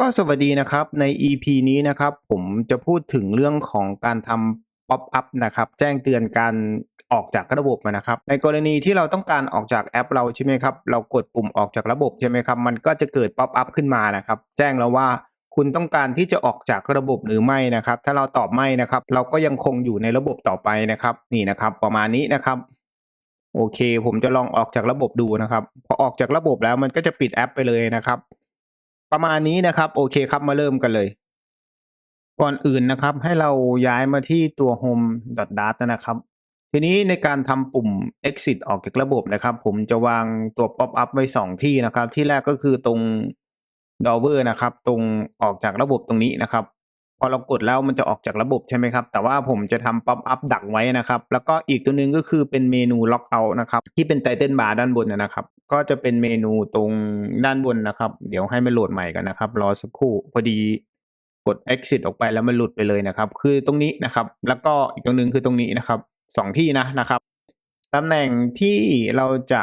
ก็สวัสดีนะครับ ใน EP นี้นะครับ ผมจะพูดถึงเรื่องของการทำป๊อปอัพนะครับ แจ้งเตือนการออกจากระบบนะครับ ในกรณีที่เราต้องการออกจากแอปเราใช่ไหมครับ เรากดปุ่มออกจากระบบใช่ไหมครับ มันก็จะเกิดป๊อปอัพขึ้นมานะครับ แจ้งเราว่าคุณต้องการที่จะออกจากระบบหรือไม่นะครับ ถ้าเราตอบไม่นะครับ เราก็ยังคงอยู่ในระบบต่อไปนะครับ นี่นะครับ ประมาณนี้นะครับโอเค ผมจะลองออกจากระบบดูนะครับ พอออกจากระบบแล้วมันก็จะปิดแอปไปเลยนะครับ ประมาณนี้นะครับ โอเคครับมาเริ่มกันเลย ก่อนอื่นนะครับ ให้เราย้ายมาที่ตัว home.data นะครับ ทีนี้ในการทำปุ่ม exit ออกจากระบบนะครับ ผมจะวางตัว pop up ไว้ 2 ที่นะครับ ที่แรกก็คือตรง driver นะครับ ตรงออกจากระบบตรงนี้นะครับ พอเรากดแล้วมันจะออกจากระบบใช่ไหมครับ แต่ว่าผมจะทำ pop up ดักไว้นะครับ แล้วก็อีกตัวหนึ่งก็คือเป็นเมนู lock out นะครับ ที่เป็น title bar ด้านบนนะครับ ก็จะเป็นเมนูตรงด้านบนนะครับ เดี๋ยวให้มันโหลดใหม่กันนะครับ รอสักครู่พอดีกด exit ออกไปแล้วมันหลุดไปเลยนะครับ คือตรงนี้นะครับ แล้วก็อีกตรงหนึงคือตรงนี้นะครับสองที่นะนะครับตำแหน่งที่เราจะ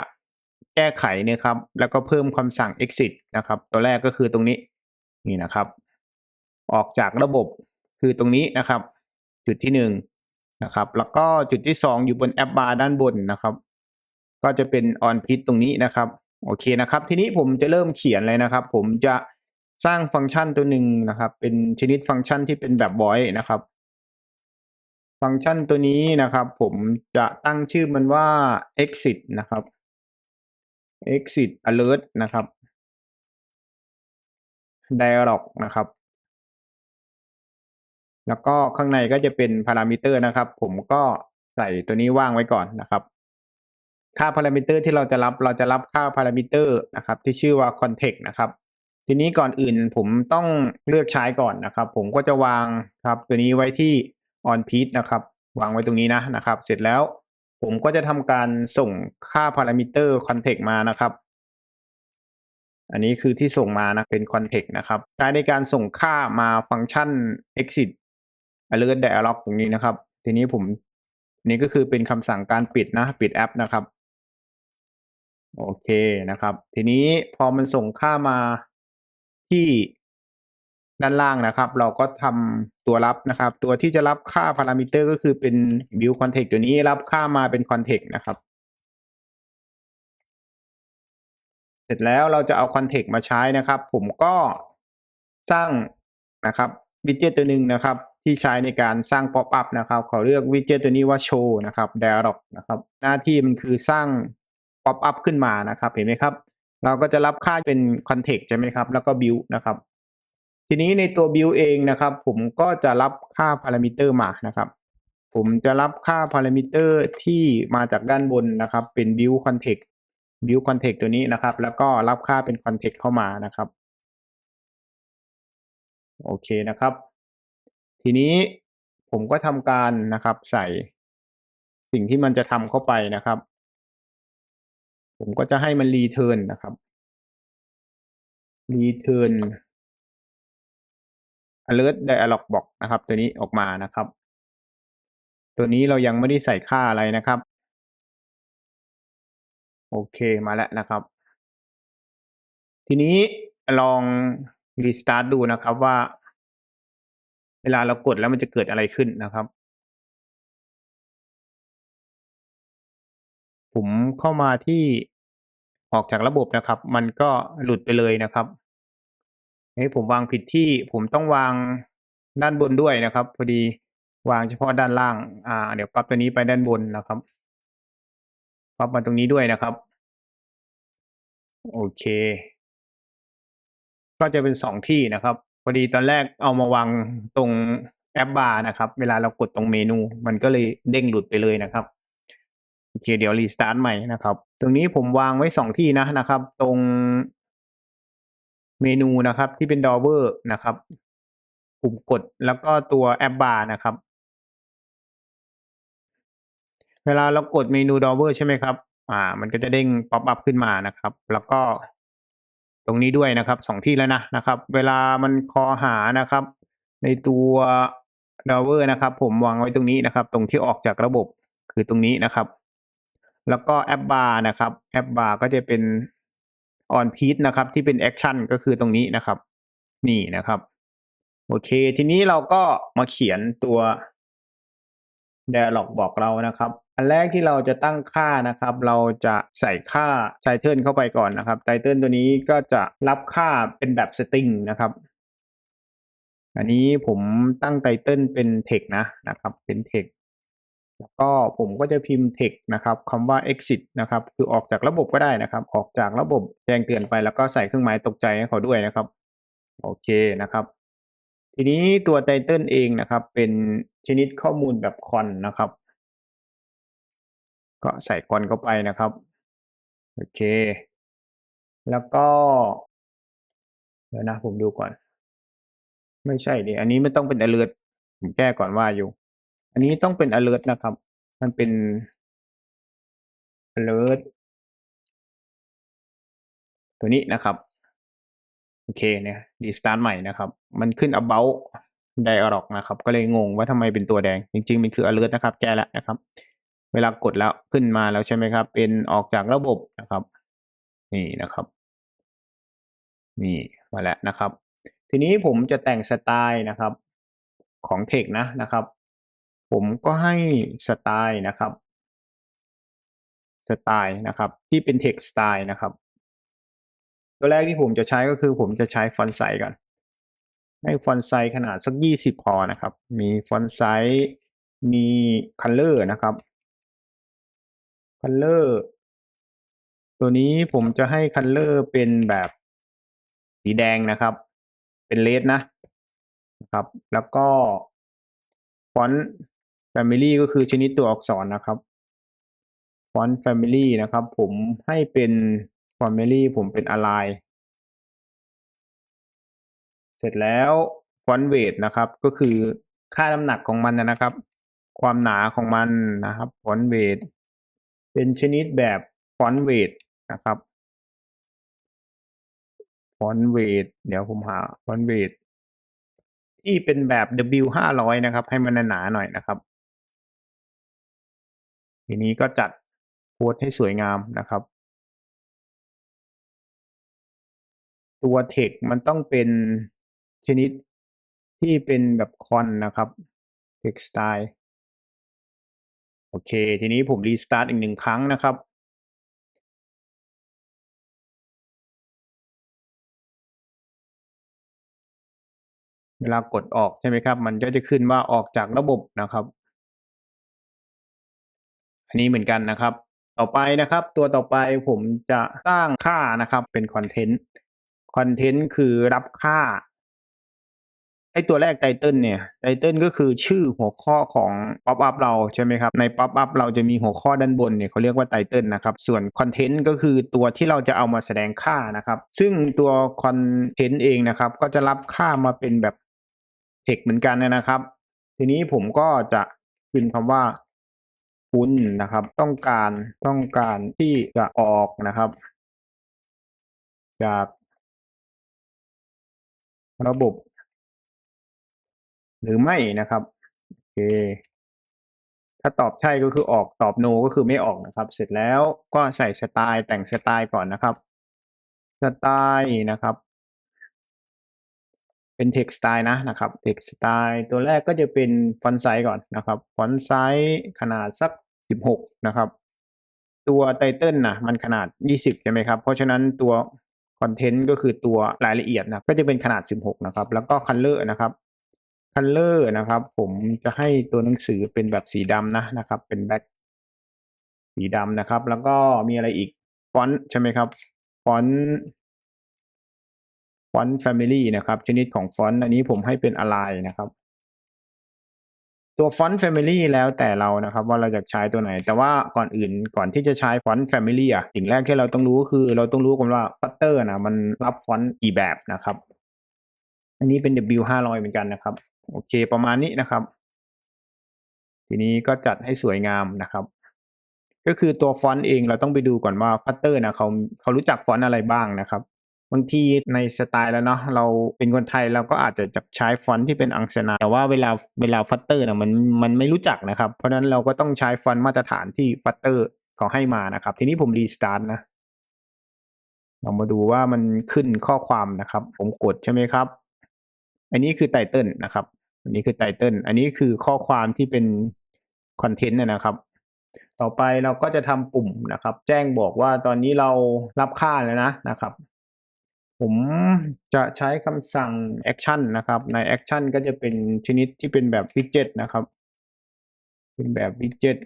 แก้ไขเนี่ยครับ แล้วก็เพิ่มคำสั่ง exit นะครับ ตัวแรกก็คือตรงนี้นี่นะครับ ออกจากระบบคือตรงนี้นะครับ จุดที่หนึ่งนะครับ แล้วก็จุดที่สองอยู่บนแอปบาร์ด้านบนนะครับ ก็จะเป็น on pit ตรงนี้นะครับโอเคนะครับ ทีนี้ผมจะเริ่มเขียนเลยนะครับ ผมจะสร้างฟังก์ชันตัวหนึ่งนะครับ เป็นชนิดฟังก์ชันที่เป็นแบบ void นะครับ ฟังก์ชันตัวนี้นะครับ ผมจะตั้งชื่อมันว่า exit นะครับ exit alert นะครับ dialog นะครับ แล้วก็ข้างในก็จะเป็นพารามิเตอร์นะครับ ผมก็ใส่ตัวนี้ว่างไว้ก่อนนะครับ ค่าพารามิเตอร์ที่เราจะรับเราจะรับค่าพารามิเตอร์นะครับ ที่ชื่อว่า context นะครับ ทีนี้ก่อนอื่นผมต้องเลือกใช้ก่อนนะครับ ผมก็จะวางครับตัวนี้ไว้ที่ on pit นะครับ วางไว้ตรงนี้นะนะครับ เสร็จแล้วผมก็จะทำการส่งค่าพารามิเตอร์ context มานะครับอันนี้คือที่ส่งมานะเป็น context นะครับใช้ในการส่งค่ามาฟังก์ชัน exit alert dialog ตรงนี้นะครับ ทีนี้ผมนี่ก็คือเป็นคำสั่งการปิดนะ ปิดแอปนะครับ โอเคนะครับ ทีนี้พอมันส่งค่ามาที่ด้านล่างนะครับ เราก็ทำตัวรับนะครับ ตัวที่จะรับค่าพารามิเตอร์ก็คือเป็น view context ตัวนี้รับค่ามาเป็น context นะครับเสร็จแล้วเราจะเอา context มาใช้นะครับ ผมก็สร้างนะครับวิดเจ็ตตัวหนึ่งนะครับ ที่ใช้ในการสร้าง pop up นะครับเขาเรียกวิดเจ็ตตัวนี้ว่า show นะครับ dialog นะครับ หน้าที่มันคือสร้าง pop up ขึ้นมานะครับ เห็นไหมครับ เราก็จะรับค่าเป็น context ใช่ไหมครับ แล้วก็ build นะครับ ทีนี้ในตัว build เองนะครับ ผมก็จะรับค่า parameter มานะครับ ผมจะรับค่า parameter ที่มาจากด้านบนนะครับ เป็น build context build context ตัวนี้นะครับ แล้วก็รับค่าเป็น context เข้ามานะครับ โอเคนะครับ ทีนี้ผมก็ทำการนะครับใส่สิ่งที่มันจะทำเข้าไปนะครับ ผมก็จะให้มัน return นนะครับ return alert dialog box นะครับ ตัวนี้ออกมานะครับ ตัวนี้เรายังไม่ได้ใส่ค่าอะไรนะครับ โอเคมาแล้วนะครับ ทีนี้ลอง restart ดูนะครับว่า เวลาเรากดแล้วมันจะเกิดอะไรขึ้นนะครับ ผมเข้ามาที่ออกจากระบบนะครับ มันก็หลุดไปเลยนะครับให้ผมวางผิดที่ผมต้องวางด้านบนด้วยนะครับพอดีวางเฉพาะด้านล่าง อ่า เดี๋ยวก๊อปตัวนี้ไปด้านบนนะครับก๊อปมาตรงนี้ด้วยนะครับ โอเค ก็จะเป็นสองที่นะครับ พอดีตอนแรกเอามาวางตรงแอปบาร์นะครับ เวลาเรากดตรงเมนู มันก็เลยเด้งหลุดไปเลยนะครับโอเคเดี๋ยวรีสตาร์ทใหม่นะครับ ตรงนี้ผมวางไว้สองที่นะนะครับ ตรงเมนูนะครับ ที่เป็นดอเวอร์นะครับปุ่มกดแล้วก็ตัวแอปบาร์นะครับ เวลาเรากดเมนูดอเวอร์ใช่ไหมครับ อ่า มันก็จะเด้งป๊อปอัพขึ้นมานะครับ แล้วก็ ตรงนี้ด้วยนะครับสองที่แล้วนะนะครับ เวลามันคอหานะครับ ในตัวดอเวอร์นะครับ ผมวางไว้ตรงนี้นะครับ ตรงที่ออกจากระบบคือตรงนี้นะครับ แล้วก็แอปบาร์นะครับแอปบาร์ก็จะเป็น on p i e นะครับที่เป็นแอคชั่นก็คือตรงนี้นะครับ นี่นะครับ โอเค ทีนี้เราก็มาเขียนตัว dialog บอกเรานะครับ อันแรกที่เราจะตั้งค่านะครับ เราจะใส่ค่า title เข้าไปก่อนนะครับ title ตัวนี้ก็จะรับค่าเป็นแบบ string นะครับ อันนี้ผมตั้ง title เป็น text นะนะครับ เป็น text แล้วก็ผมก็จะพิมพ์ text นะครับคำว่า exit นะครับ คือออกจากระบบก็ได้นะครับ ออกจากระบบแจ้งเตือนไปแล้วก็ใส่เครื่องหมายตกใจให้เขาด้วยนะครับ โอเคนะครับ ทีนี้ตัวไตเติลเองนะครับ เป็นชนิดข้อมูลแบบคอนนะครับ ก็ใส่คอนเข้าไปนะครับ โอเค แล้วก็เดี๋ยวนะผมดูก่อน ไม่ใช่ดิอันนี้ไม่ต้องเป็น alert ผมแก้ก่อนว่าอยู่ อันนี้ต้องเป็น alert นะครับ มันเป็น alert ตัวนี้นะครับ โอเคเนี่ยดีสตาร์ทใหม่นะครับ มันขึ้น about dialog นะครับ ก็เลยงงว่าทำไมเป็นตัวแดง จริงๆ มันคือ alert นะครับ แก้แล้วนะครับ เวลากดแล้วขึ้นมาแล้วใช่ไหมครับ เป็นออกจากระบบนะครับ นี่นะครับ นี่มาแล้วนะครับ ทีนี้ผมจะแต่งสไตล์นะครับ ของเทคนะนะครับ ผมก็ให้สไตล์นะครับ สไตล์นะครับ ที่เป็น text style นะครับ ตัวแรกที่ผมจะใช้ก็คือผมจะใช้ฟอนต์ไซส์ก่อน ให้ฟอนต์ไซส์ขนาดสักยี่สิบพอนะครับ มีฟอนต์ไซส์มีคัลเลอร์นะครับคัลเลอร์ตัวนี้ผมจะให้คัลเลอร์เป็นแบบสีแดงนะครับ เป็นเลดนะนะครับ แล้วก็ฟอนต์ Family ก็คือชนิดตัวอักษรนะครับฟอนต์ Family นะครับ ผมให้เป็น Family ผมเป็น align เสร็จแล้วฟอนต์เวทนะครับ ก็คือค่าน้ำหนักของมันนะครับ ความหนาของมันนะครับฟอนต์เวทเป็นชนิดแบบฟอนต์เวทนะครับฟอนต์เวทเดี๋ยวผมหาฟอนต์เวทที่เป็นแบบ W ห้าร้อยนะครับ ให้มันหนาหน่อยนะครับ ทีนี้ก็จัดโค้ดให้สวยงามนะครับ ตัว text มันต้องเป็นชนิดที่เป็นแบบคอนนะครับ text style โอเค ทีนี้ผมรีสตาร์ทอีกหนึ่งครั้งนะครับเวลากดออกใช่ไหมครับ มันก็จะขึ้นว่าออกจากระบบนะครับ อันนี้เหมือนกันนะครับ ต่อไปนะครับ ตัวต่อไปผมจะสร้างค่านะครับเป็นคอนเทนต์ คอนเทนต์คือรับค่าไอตัวแรกไตเติลเนี่ยไตเติลก็คือชื่อหัวข้อของป๊อปอัพเราใช่ไหมครับในป๊อปอัพเราจะมีหัวข้อด้านบนเนี่ยเขาเรียกว่าไตเติลนะครับส่วนคอนเทนต์ก็คือตัวที่เราจะเอามาแสดงค่านะครับ ซึ่งตัวคอนเทนต์เองนะครับ ก็จะรับค่ามาเป็นแบบเทคเหมือนกันนะครับ ทีนี้ผมก็จะพิมพ์คำว่าคุณนะครับ ต้องการต้องการที่จะออกนะครับ จาก ระบบ หรือไม่นะครับโอเคถ้าตอบใช่ก็คือออกตอบ no ก็คือไม่ออกนะครับ เสร็จแล้วก็ใส่สไตล์แต่งสไตล์ก่อนนะครับสไตล์นะครับ เป็น text style นะนะครับ text style ตัวแรกก็จะเป็นฟอนต์ไซส์ก่อนนะครับฟอนต์ไซส์ขนาดสัก 16 นะครับ ตัวไตเติลนะมันขนาด 20 ใช่ไหมครับ เพราะฉะนั้นตัว คอนเทนต์ก็คือตัวรายละเอียดนะก็จะเป็นขนาด 16 นะครับ แล้วก็คัลเลอร์นะครับคัลเลอร์นะครับ ผมจะให้ตัวหนังสือเป็นแบบสีดำนะนะครับ เป็นแบ็คสีดำนะครับ แล้วก็มีอะไรอีกฟอนต์ใช่ไหมครับฟอนต์ฟอนต์ Family นะครับ ชนิดของฟอนต์อันนี้ผมให้เป็น align นะครับ ตัวฟอนต์ Family แล้วแต่เรานะครับว่าเราจะใช้ตัวไหน แต่ว่าก่อนอื่นก่อนที่จะใช้ฟอนต์ Family อะสิ่งแรกที่เราต้องรู้ก็คือ เราต้องรู้กันว่า Flutter นะมันรับฟอนต์กี่แบบนะครับ อันนี้เป็น W ห้าร้อยเหมือนกันนะครับ โอเคประมาณนี้นะครับ ทีนี้ก็จัดให้สวยงามนะครับ ก็คือตัวฟอนต์เองเราต้องไปดูก่อนว่า Flutter นะเขาเขารู้จักฟอนต์อะไรบ้างนะครับ บางทีในสไตล์แล้วเนาะเราเป็นคนไทยเราก็อาจจะจะใช้ฟอนต์ที่เป็นอังสนา แต่ว่าเวลาเวลาฟัตเตอร์นะมันมันไม่รู้จักนะครับ เพราะฉะนั้นเราก็ต้องใช้ฟอนต์มาตรฐานที่ฟัตเตอร์เขาให้มานะครับ ทีนี้ผมรีสตาร์ทนะเรามาดูว่ามันขึ้นข้อความนะครับ ผมกดใช่ไหมครับ อันนี้คือไตเติลนะครับ อันนี้คือไตเติลอันนี้คือข้อความที่เป็นคอนเทนต์นะครับ ต่อไปเราก็จะทำปุ่มนะครับ แจ้งบอกว่าตอนนี้เรารับค่าแล้วนะนะครับ ผมจะใช้คำสั่ง action นะครับ ใน action ก็จะเป็นชนิดที่เป็นแบบ widget นะครับ เป็นแบบ widget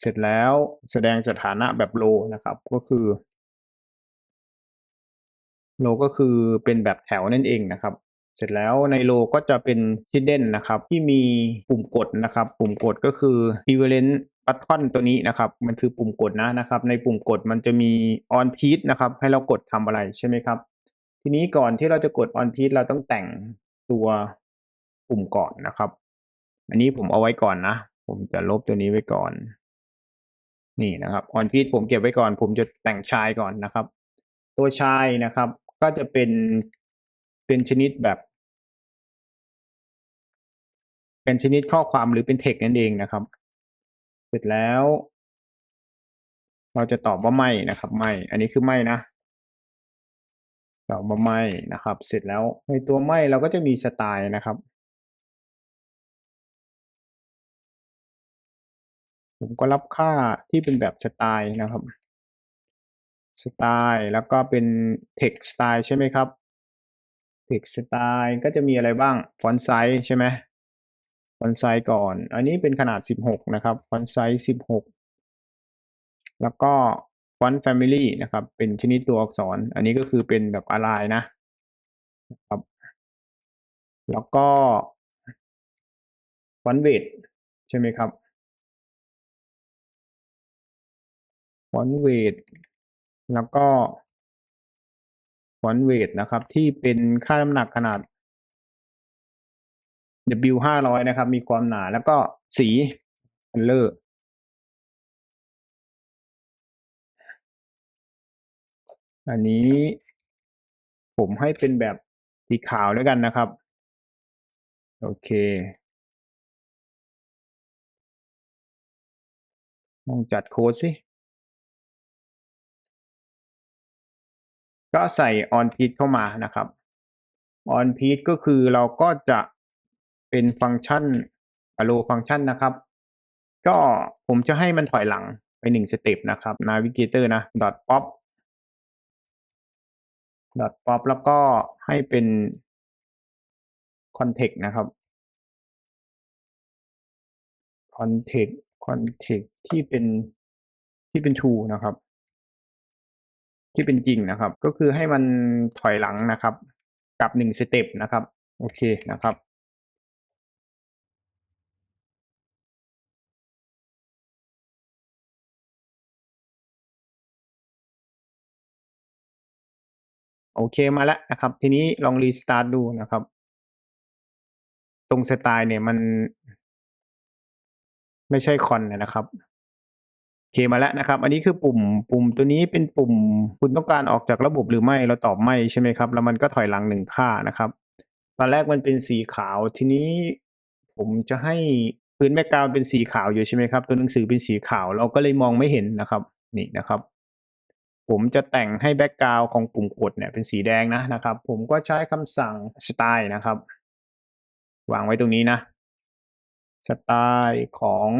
เสร็จแล้วแสดงสถานะแบบ row นะครับ ก็คือ row ก็คือเป็นแบบแถวนั่นเองนะครับ เสร็จแล้วในโลก็จะเป็น hidden นะครับ ที่มีปุ่มกดนะครับ ปุ่มกดก็คือ equivalent button ตัวนี้นะครับ มันคือปุ่มกดนะนะครับ ในปุ่มกดมันจะมี on page นะครับ ให้เรากดทำอะไรใช่ไหมครับ ทีนี้ก่อนที่เราจะกด on page เราต้องแต่งตัวปุ่มก่อนนะครับ อันนี้ผมเอาไว้ก่อนนะ ผมจะลบตัวนี้ไว้ก่อน นี่นะครับ on page ผมเก็บไว้ก่อน ผมจะแต่งชายก่อนนะครับ ตัวชายนะครับ ก็จะเป็นเป็นชนิดแบบ เป็นชนิดข้อความหรือเป็นเทคนั่นเองนะครับ เสร็จแล้ว เราจะตอบว่าไม่นะครับ ไม่ อันนี้คือไม่นะ ตอบว่าไหมนะครับ เสร็จแล้วในตัวไหมเราก็จะมีสไตล์นะครับ ผมก็รับค่าที่เป็นแบบสไตล์นะครับสไตล์แล้วก็เป็น text style ใช่ไหมครับ text style ก็จะมีอะไรบ้าง font size ใช่ไหม font size ก่อน อันนี้เป็นขนาด 16 นะครับ font size 16 แล้วก็ font family นะครับ เป็นชนิดตัวอักษร อันนี้ก็คือเป็นแบบ align นะนะครับ แล้วก็ font weight ใช่ไหมครับ font weight แล้วก็ font weight นะครับ ที่เป็นค่าน้ำหนักขนาด W ห้าร้อยนะครับ มีความหนาแล้วก็สี color อั อันนี้ผมให้เป็นแบบสีขาวแล้วกันนะครับ โอเคลองจัดโค้ดสิ ก็ใส่ on page เข้ามานะครับ on page ก็คือเราก็จะเป็นฟังก์ชัน arrow ฟังก์ชันนะครับ ก็ผมจะให้มันถอยหลังไปหนึ่งสเต็ปนะครับ navigator นะ dot pop pop แล้วก็ให้เป็น context นะครับ context context ที่เป็นที่เป็น true นะครับ ที่เป็นจริงนะครับ ก็คือให้มันถอยหลังนะครับ กับหนึ่งสเต็ปนะครับ โอเคนะครับ โอเคมาแล้วนะครับ ทีนี้ลองรีสตาร์ทดูนะครับ ตรงสไตล์เนี่ยมัน ไม่ใช่คอนนะครับโอเคมาแล้วนะครับ อันนี้คือปุ่ม ปุ่มตัวนี้เป็นปุ่ม คุณต้องการออกจากระบบหรือไม่ เราตอบไม่ใช่ไหมครับ แล้วมันก็ถอยหลังหนึ่งค่านะครับ ตอนแรกมันเป็นสีขาว ทีนี้ผมจะให้พื้นแบ็กกราวเป็นสีขาวอยู่ใช่ไหมครับ ตัวหนังสือเป็นสีขาว เราก็เลยมองไม่เห็นนะครับ นี่นะครับ ผมจะแต่งให้แบ็กกราวด์ของปุ่มกดเนี่ยเป็นสีแดงนะนะครับ ผมก็ใช้คำสั่งสไตล์นะครับ วางไว้ตรงนี้นะสไตล์ของ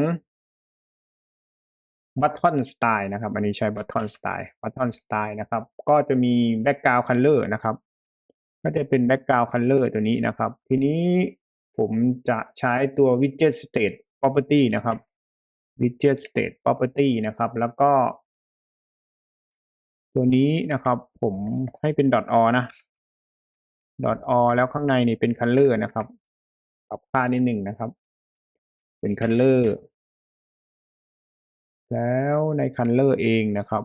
button style นะครับ อันนี้ใช้ button style button style นะครับ ก็จะมี background color นะครับ ก็จะเป็น background color ตัวนี้นะครับ ทีนี้ผมจะใช้ตัว widget state property นะครับ widget state property นะครับ แล้วก็ ตัวนี้นะครับผมให้เป็น .o นะ dot o แล้วข้างในนี่เป็น color นะครับปรับค่านิดหนึ่งนะครับ เป็น color แล้วใน color เองนะครับ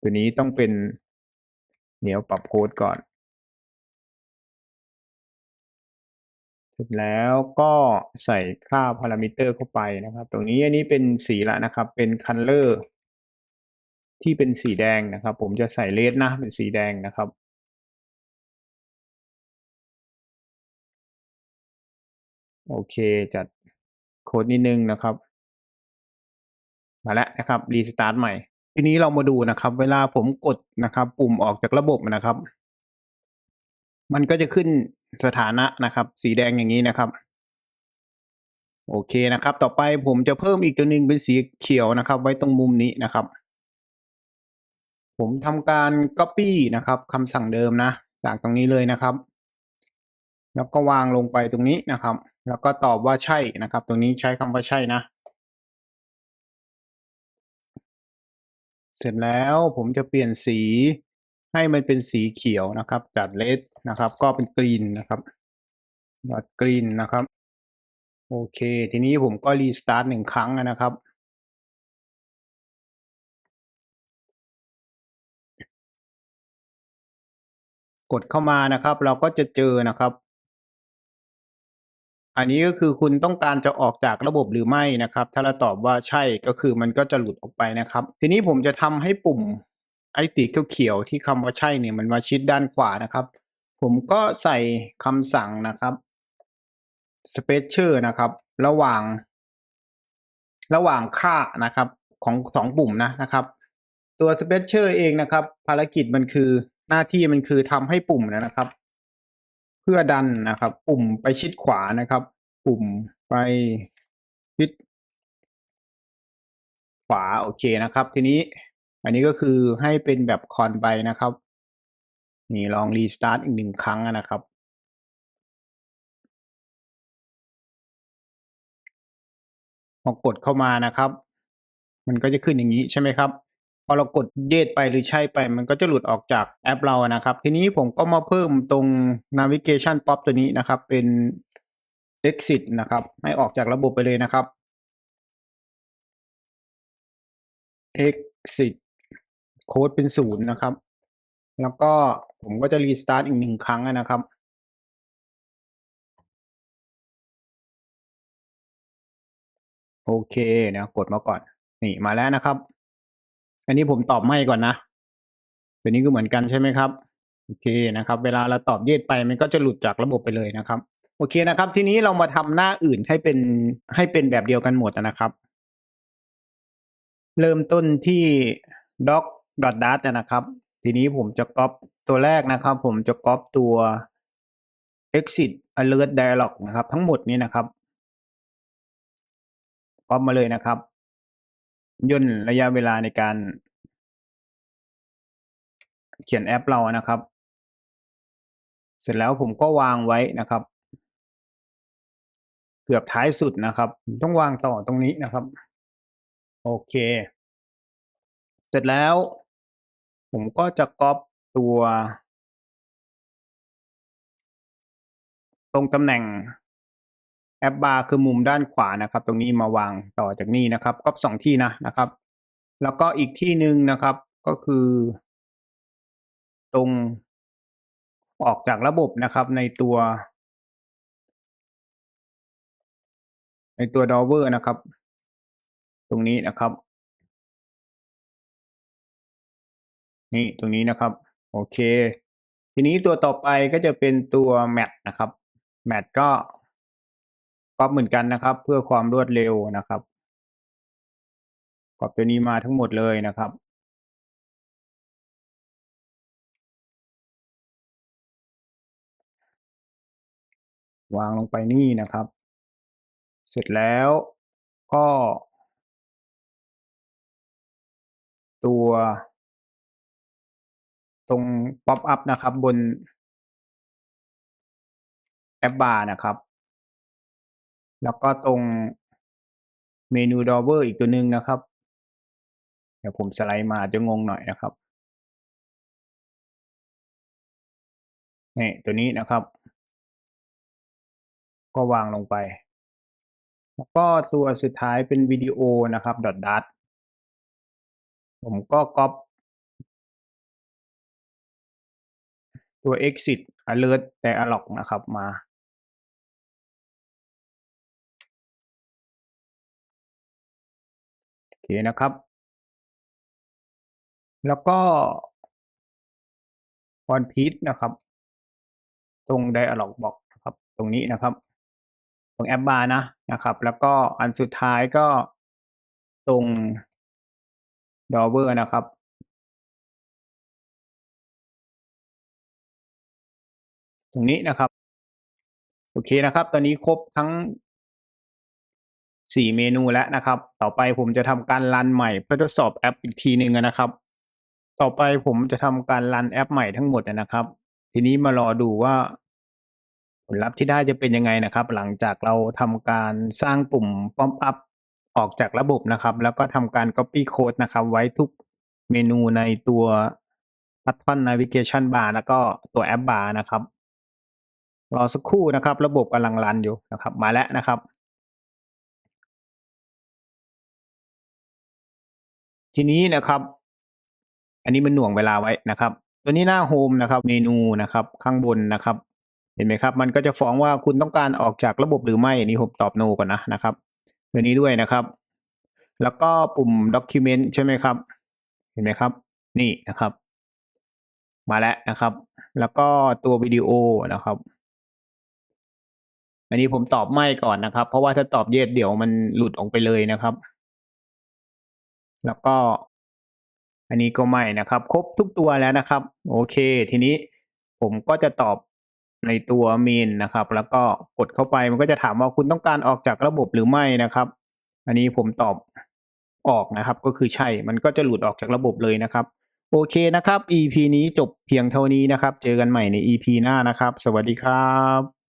ตัวนี้ต้องเป็นเดี๋ยวปรับโค้ดก่อนเสร็จแล้วก็ใส่ค่าพารามิเตอร์เข้าไปนะครับ ตรงนี้อันนี้เป็นสีละนะครับ เป็น color ที่เป็นสีแดงนะครับ ผมจะใส่เลสนะเป็นสีแดงนะครับ โอเคจัดโค้ดนิดนึงนะครับ มาแล้วนะครับรีสตาร์ทใหม่ ทีนี้เรามาดูนะครับ เวลาผมกดนะครับ ปุ่มออกจากระบบนะครับ มันก็จะขึ้นสถานะนะครับ สีแดงอย่างนี้นะครับโอเคนะครับ ต่อไปผมจะเพิ่มอีกตัวหนึ่งเป็นสีเขียวนะครับ ไว้ตรงมุมนี้นะครับ ผมทำการ Copy นะครับคำสั่งเดิมนะ จากตรงนี้เลยนะครับ แล้วก็วางลงไปตรงนี้นะครับ แล้วก็ตอบว่าใช่นะครับ ตรงนี้ใช้คำว่าใช่นะ เสร็จแล้วผมจะเปลี่ยนสีให้มันเป็นสีเขียวนะครับจากเลดนะครับ ก็เป็นกรีนนะครับดอทกรีนนะครับ โอเค ทีนี้ผมก็รีสตาร์ทหนึ่งครั้งนะครับ กดเข้ามานะครับ เราก็จะเจอนะครับ อันนี้ก็คือคุณต้องการจะออกจากระบบหรือไม่นะครับ ถ้าเราตอบว่าใช่ก็คือมันก็จะหลุดออกไปนะครับ ทีนี้ผมจะทำให้ปุ่มไอ้สีเขียวๆที่คำว่าใช่เนี่ยมันมาชิดด้านขวานะครับ ผมก็ใส่คำสั่งนะครับ spacer นะครับ ระหว่าง ระหว่างค่านะครับ ของสองปุ่มนะนะครับ ตัว spacer เองนะครับ ภารกิจมันคือ หน้าที่มันคือทำให้ปุ่มนะครับ เพื่อดันนะครับ ปุ่มไปชิดขวานะครับ ปุ่มไปชิดขวาโอเคนะครับ ทีนี้อันนี้ก็คือให้เป็นแบบคอนไปนะครับนี่ลองรีสตาร์ทอีกหนึ่งครั้งนะครับพอกดเข้ามานะครับ มันก็จะขึ้นอย่างนี้ใช่ไหมครับ พอเรากดเยดไปหรือใช่ไป มันก็จะหลุดออกจากแอปเรานะครับ ทีนี้ผมก็มาเพิ่มตรง navigation pop ตัวนี้นะครับ เป็น exit นะครับ ให้ออกจากระบบไปเลยนะครับ exit โค้ดเป็นศูนย์นะครับ แล้วก็ผมก็จะรีสตาร์ทอีกหนึ่งครั้งนะครับโอเคนะกดมาก่อน นี่มาแล้วนะครับ อันนี้ผมตอบไม่ก่อนนะตัวนี้ก็เหมือนกันใช่ไหมครับ โอเคนะครับ เวลาเราตอบเยดไปมันก็จะหลุดจากระบบไปเลยนะครับ โอเคนะครับ ทีนี้เรามาทำหน้าอื่นให้เป็นให้เป็นแบบเดียวกันหมดนะครับ เริ่มต้นที่ doc dot dart นะครับ ทีนี้ผมจะก๊อปตัวแรกนะครับ ผมจะก๊อปตัว exit alert dialog นะครับ ทั้งหมดนี้นะครับก๊อปมาเลยนะครับ ย่นระยะเวลาในการ เขียนแอปเรานะครับ เสร็จแล้วผมก็วางไว้นะครับ เกือบท้ายสุดนะครับ ต้องวางต่อตรงนี้นะครับ โอเค เสร็จแล้ว ผมก็จะก๊อปตัว ตรงตำแหน่ง แอปบาร์คือมุมด้านขวานะครับ ตรงนี้มาวางต่อจากนี้นะครับก๊อปสองที่นะนะครับ แล้วก็อีกที่หนึ่งนะครับก็คือ ตรงออกจากระบบนะครับในตัว ในตัวดอเวอร์นะครับ ตรงนี้นะครับ นี่ตรงนี้นะครับ โอเค ทีนี้ตัวต่อไปก็จะเป็นตัวแมทนะครับแมทก็ ก๊อปเหมือนกันนะครับ เพื่อความรวดเร็วนะครับก๊อปตัวนี้มาทั้งหมดเลยนะครับ วางลงไปนี่นะครับ เสร็จแล้วก็ ตัว ตรงป๊อปอัพนะครับบนแอปบาร์นะครับ แล้วก็ตรงเมนูดอเวอร์อีกตัวหนึ่งนะครับ เดี๋ยวผมสไลด์มาจะงงหน่อยนะครับนี่ตัวนี้นะครับ ก็วางลงไป แล้วก็ตัวสุดท้ายเป็นวิดีโอนะครับดอทดัตผมก็ก๊อปตัว exit alert dialog นะครับมา เคนะครับ แล้วก็ one piece นะครับ ตรง dialog box นะครับ ตรงนี้นะครับ ตรงแอปบาร์นะนะครับ แล้วก็อันสุดท้ายก็ตรง Dover นะครับ ตรงนี้นะครับ โอเคนะครับ ตอนนี้ครบทั้ง สี่เมนูแล้วนะครับ ต่อไปผมจะทำการรันใหม่เพื่อทดสอบแอปอีกทีหนึ่งนะครับ ต่อไปผมจะทำการรันแอปใหม่ทั้งหมดนะครับ ทีนี้มารอดูว่า ผลลัพธ์ที่ได้จะเป็นยังไงนะครับ หลังจากเราทำการสร้างปุ่มป๊อปอัพออกจากระบบนะครับ แล้วก็ทำการ Copy Code นะครับ ไว้ทุกเมนูในตัว Button Navigation Bar แล้วก็ตัวแอป Bar นะครับ รอสักครู่นะครับ ระบบกำลังรันอยู่นะครับ มาแล้วนะครับ ทีนี้นะครับ อันนี้มันหน่วงเวลาไว้นะครับ ตัวนี้หน้าโฮมนะครับ เมนูนะครับข้างบนนะครับ เห็นไหมครับ มันก็จะฟ้องว่าคุณต้องการออกจากระบบหรือไม่นนี้ผมตอบ no ก่อนนะนะครับตัวนี้ด้วยนะครับ แล้วก็ปุ่ม document ใช่ไหมครับ เห็นไหมครับ นี่นะครับ มาแล้วนะครับ แล้วก็ตัววิดีโอนะครับอันนี้ผมตอบไม่ก่อนนะครับ เพราะว่าถ้าตอบเยสเดี๋ยวมันหลุดออกไปเลยนะครับ แล้วก็ อันนี้ก็ไม่นะครับ ครบทุกตัวแล้วนะครับ โอเค ทีนี้ผมก็จะตอบในตัวเมนนะครับ แล้วก็กดเข้าไปมันก็จะถามว่าคุณต้องการออกจากระบบหรือไม่นะครับ อันนี้ผมตอบออกนะครับ ก็คือใช่ มันก็จะหลุดออกจากระบบเลยนะครับ โอเคนะครับ EP นี้จบเพียงเท่านี้นะครับ เจอกันใหม่ใน EP หน้านะครับ สวัสดีครับ